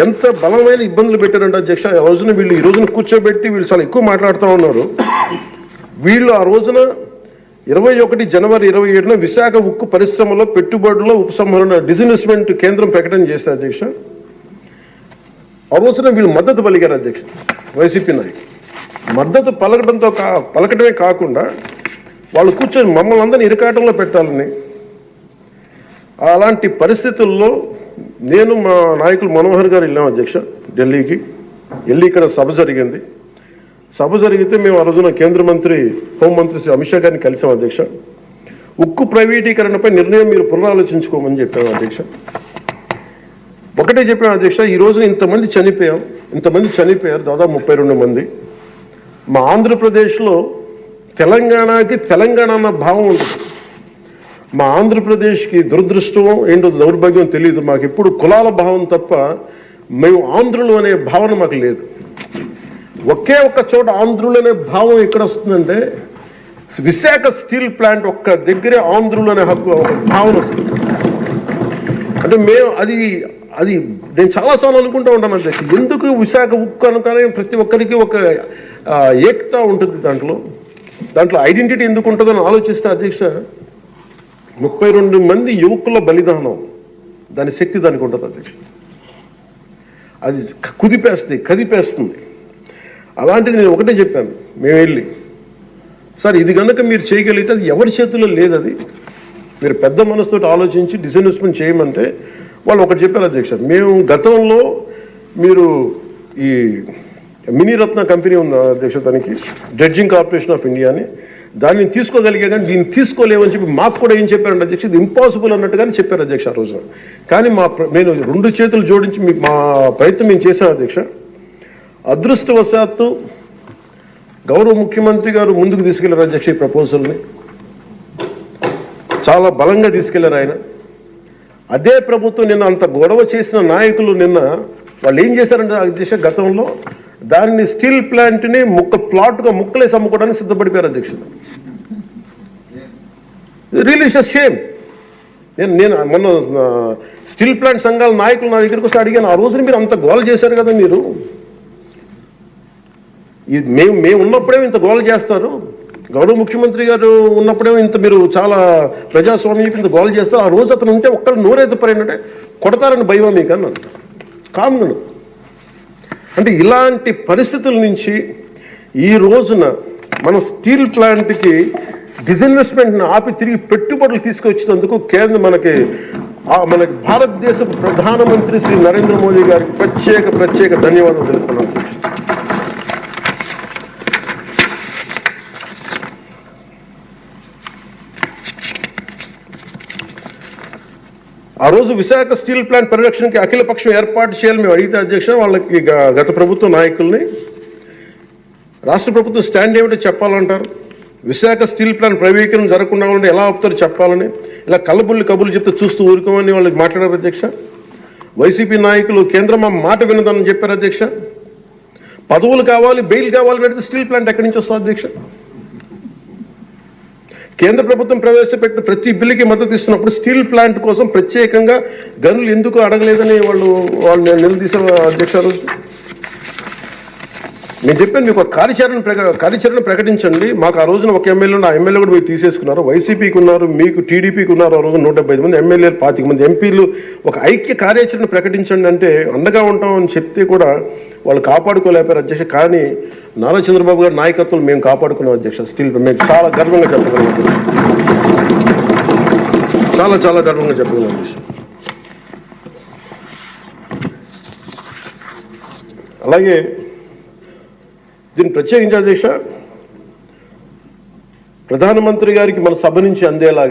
ఎంత బలమైన ఇబ్బందులు పెట్టారంటే అధ్యక్ష ఆ రోజున వీళ్ళు ఈ రోజున కూర్చోబెట్టి వీళ్ళు చాలా ఎక్కువ మాట్లాడుతూ ఉన్నారు. వీళ్ళు ఆ రోజున ఇరవై ఒకటి జనవరి ఇరవై ఏడున విశాఖ ఉక్కు పరిశ్రమలో పెట్టుబడుల ఉపసంహరణ డిజిన్వెస్ట్మెంట్ కేంద్రం ప్రకటన చేశారు అధ్యక్ష. ఆ రోజున వీళ్ళు మద్దతు పలికారు అధ్యక్ష వైసీపీ నాయకులు. మద్దతు పలకడంతో కా పలకడమే కాకుండా వాళ్ళు కూర్చొని మమ్మల్ని అందరినీ ఇరకాటంలో పెట్టాలని అలాంటి పరిస్థితుల్లో నేను మా నాయకులు మనోహర్ గారు వెళ్ళాం అధ్యక్ష ఢిల్లీకి. వెళ్ళి ఇక్కడ సభ జరిగింది. సభ జరిగితే మేము ఆ రోజున కేంద్ర మంత్రి హోంమంత్రి శ్రీ అమిత్ షా గారిని కలిసాం అధ్యక్ష. ఉక్కు ప్రైవేటీకరణపై నిర్ణయం మీరు పునరాలోచించుకోమని చెప్పాము అధ్యక్ష. ఒకటే చెప్పాను అధ్యక్ష ఈ రోజున ఇంతమంది చనిపోయాం. ఇంతమంది చనిపోయారు దాదాపు ముప్పై రెండు మంది. మా ఆంధ్రప్రదేశ్లో తెలంగాణకి తెలంగాణ అన్న భావం ఉంటుంది. మా ఆంధ్రప్రదేశ్కి దురదృష్టం ఏంటో దౌర్భాగ్యం తెలియదు. మాకు ఎప్పుడు కులాల భావం తప్ప మేము ఆంధ్రులు అనే భావన మాకు లేదు. ఒకే ఒక్క చోట ఆంధ్రులు అనే భావం ఎక్కడ వస్తుందంటే విశాఖ స్టీల్ ప్లాంట్ ఒక్క దగ్గరే ఆంధ్రులు అనే హక్కు భావన వస్తుంది. అంటే మేము అది అది నేను చాలాసార్లు అనుకుంటూ ఉంటాను అధ్యక్ష ఎందుకు విశాఖ ఉక్కు అనుకనే ప్రతి ఒక్కరికి ఒక ఏకత ఉంటుంది దాంట్లో. దాంట్లో ఐడెంటిటీ ఎందుకు ఉంటుందని ఆలోచిస్తే అధ్యక్ష ముప్పై రెండు మంది యువకుల బలిదానం. దాని శక్తి దానికి ఉంటుంది అధ్యక్ష. అది కుదిపేస్తుంది కదిపేస్తుంది. అలాంటిది నేను ఒకటే చెప్పాను మేము వెళ్ళి. సార్ ఇది కనుక మీరు చేయగలిగితే అది ఎవరి చేతుల్లో లేదు అది. మీరు పెద్ద మనసుతో ఆలోచించి డిస్ఇన్వెస్ట్మెంట్ చేయమంటే వాళ్ళు ఒకటి చెప్పారు అధ్యక్ష మేము గతంలో మీరు ఈ మినీ రత్న కంపెనీ ఉన్న అధ్యక్ష దానికి? డ్రెడ్జింగ్ కార్పొరేషన్ ఆఫ్ ఇండియా అని దాన్ని తీసుకోగలిగే కానీ దీన్ని తీసుకోలేమని చెప్పి మాకు కూడా ఏం చెప్పారండి అధ్యక్ష ఇది ఇంపాసిబుల్ అన్నట్టుగానే చెప్పారు అధ్యక్ష ఆ రోజున. కానీ మా నేను రెండు చేతులు జోడించి మీ మా ప్రయత్నం మేము చేశాం అధ్యక్ష. అదృష్టవశాత్తు గౌరవ ముఖ్యమంత్రి గారు ముందుకు తీసుకెళ్ళారు అధ్యక్ష ఈ ప్రపోజల్ని చాలా బలంగా తీసుకెళ్ళారు ఆయన. అదే ప్రభుత్వం నిన్న అంత గొడవ చేసిన నాయకులు నిన్న వాళ్ళు ఏం చేశారంటే అధ్యక్ష గతంలో దాన్ని స్టీల్ ప్లాంట్ని ముక్క ప్లాట్గా ముక్కలేసి అమ్ముకోవడానికి సిద్ధపడిపోయారు అధ్యక్ష రిలీజ్ షేమ్ నేను నేను మొన్న స్టీల్ ప్లాంట్ సంఘాల నాయకులు నా దగ్గరికి వస్తే అడిగాను ఆ రోజున మీరు అంత గోల చేశారు కదా మీరు? ఇది మేము మేము ఉన్నప్పుడే ఇంత గోల చేస్తారు. గౌరవ ముఖ్యమంత్రి గారు ఉన్నప్పుడే ఇంత మీరు చాలా ప్రజాస్వామ్యం చెప్పి ఇంత గోల చేస్తారు. ఆ రోజు అతను ఉంటే ఒక్కరు నోరెత్తపరైనట్టే కొడతారని భయం మీకు? అన్నాను కామన్ అంటే ఇలాంటి పరిస్థితుల నుంచి ఈ రోజున మన స్టీల్ ప్లాంట్కి డిజిన్వెస్ట్మెంట్ని ఆపి తిరిగి పెట్టుబడులు తీసుకొచ్చినందుకు కేంద్ర మనకి మనకి భారతదేశ ప్రధానమంత్రి శ్రీ నరేంద్ర మోదీ గారికి ప్రత్యేక ప్రత్యేక ధన్యవాదాలు తెలుపుతున్నాను ఆ రోజు విశాఖ స్టీల్ ప్లాంట్ పరిరక్షణకి అఖిలపక్షం ఏర్పాటు చేయాలని మేము అడిగితే అధ్యక్ష వాళ్ళకి గత ప్రభుత్వ నాయకుల్ని రాష్ట్ర ప్రభుత్వం స్టాండ్ ఏమిటో చెప్పాలంటారు. విశాఖ స్టీల్ ప్లాంట్ ప్రైవేకరణ జరగకుండా ఉంటే ఎలా ఆపుతారు చెప్పాలని ఇలా కలబుల్లి కబుర్లు చెప్తే చూస్తూ ఊరుకోమని వాళ్ళకి మాట్లాడారు అధ్యక్ష. వైసీపీ నాయకులు కేంద్రం మా మాట వినదని చెప్పారు అధ్యక్ష. పదవులు కావాలి బెయిల్ కావాలని అడిగితే స్టీల్ ప్లాంట్ ఎక్కడి నుంచి వస్తుంది అధ్యక్ష? కేంద్ర ప్రభుత్వం ప్రవేశపెట్టిన ప్రతి బిల్లుకి మద్దతు ఇస్తున్నప్పుడు స్టీల్ ప్లాంట్ కోసం ప్రత్యేకంగా గనులు ఎందుకు అడగలేదని వాళ్ళు వాళ్ళు నిలదీసిన అధ్యక్ష నేను చెప్పాను మీకు కార్యాచరణ ప్రక కార్యాచరణ ప్రకటించండి. మాకు ఆ రోజున ఒక ఎమ్మెల్యే ఆ ఎమ్మెల్యే కూడా మీరు తీసేసుకున్నారు. వైసీపీకి ఉన్నారు మీకు టీడీపీకి ఉన్నారు ఆ రోజు నూట డెబ్బై ఐదు మంది ఎమ్మెల్యేలు పాతిక మంది ఎంపీలు ఒక ఐక్య కార్యాచరణ ప్రకటించండి అంటే అండగా ఉంటామని చెప్తే కూడా వాళ్ళు కాపాడుకోలేకపోయారు అధ్యక్ష. కానీ నారా చంద్రబాబు గారి నాయకత్వం మేము కాపాడుకున్నాం అధ్యక్ష. స్టిల్ మేము చాలా గర్వంగా చెప్పగలం చాలా చాలా గర్వంగా చెప్పగలం అధ్యక్ష. అలాగే దీన్ని ప్రత్యేకించి అధ్యక్ష ప్రధానమంత్రి గారికి మన సభ నుంచి అందేలాగా